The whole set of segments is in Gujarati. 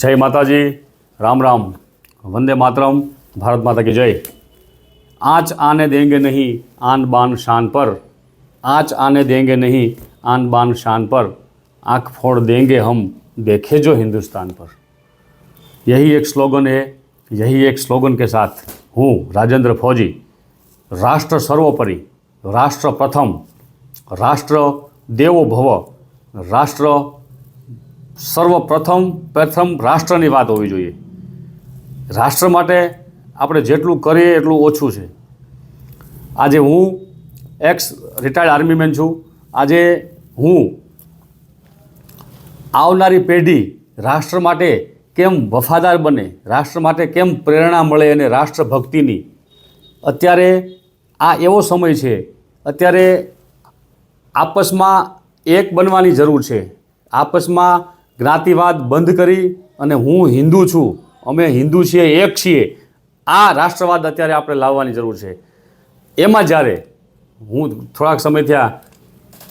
जय माता जी राम राम। वंदे मातरम। भारत माता की जय। आज आने देंगे नहीं आन बान शान पर। आज आने देंगे नहीं आन बान शान पर। आँख फोड़ देंगे हम, देखे जो हिंदुस्तान पर। यही एक स्लोगन है, यही एक स्लोगन के साथ हूँ राजेंद्र फौजी। राष्ट्र सर्वोपरि, राष्ट्र प्रथम, राष्ट्र देवो भव, राष्ट्र સર્વપ્રથમ, પ્રથમ રાષ્ટ્રની વાત હોવી જોઈએ. રાષ્ટ્ર માટે આપણે જેટલું કરીએ એટલું ઓછું છે. આજે હું એક્સ રિટાયર્ડ આર્મીમેન છું. આજે હું આવનારી પેઢી રાષ્ટ્ર માટે કેમ વફાદાર બને, રાષ્ટ્ર માટે કેમ પ્રેરણા મળે અને રાષ્ટ્રભક્તિની અત્યારે આ એવો સમય છે. અત્યારે આપસમાં એક બનવાની જરૂર છે. આપસમાં જ્ઞાતિવાદ બંધ કરી અને હું હિન્દુ છું અમે હિન્દુ છીએ એક છીએ આ રાષ્ટ્રવાદ અત્યારે આપણે લાવવાની જરૂર છે. એમાં જ્યારે હું થોડાક સમય થયા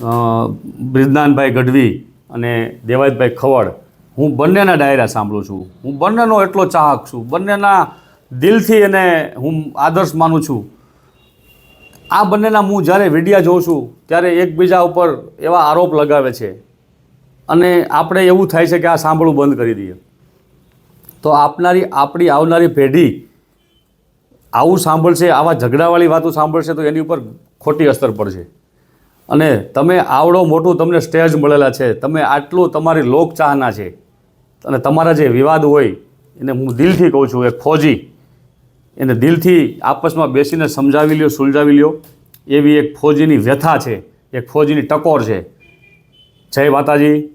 અ, ગઢવી અને દેવાયતભાઈ ખવડ હું બંનેના ડાયરા સાંભળું છું. હું બંનેનો એટલો ચાહક છું. બંનેના દિલથી એને હું આદર્શ માનું છું. આ બંનેના હું જ્યારે વિડીયા જોઉં છું ત્યારે એકબીજા ઉપર એવા આરોપ લગાવે છે. અને આપણે એવું થાય છે કે આ સાંભળવું બંધ કરી દઈએ. તો આપનારી, આપણી આવનારી પેઢી આવું સાંભળશે, આવા ઝઘડાવાળી વાતો સાંભળશે તો એની ઉપર ખોટી અસર પડશે. અને તમે આવડો મોટું તમને સ્ટેજ મળેલા છે, તમે આટલું તમારી લોકચાહના છે, અને તમારા જે વિવાદ હોય, એને હું દિલથી કહું છું એક ફોજી. એને દિલથી આપસમાં બેસીને સમજાવી લ્યો, સુલઝાવી લ્યો. એવી એક ફોજીની વ્યથા છે, એક ફોજીની ટકોર છે. જય માતાજી.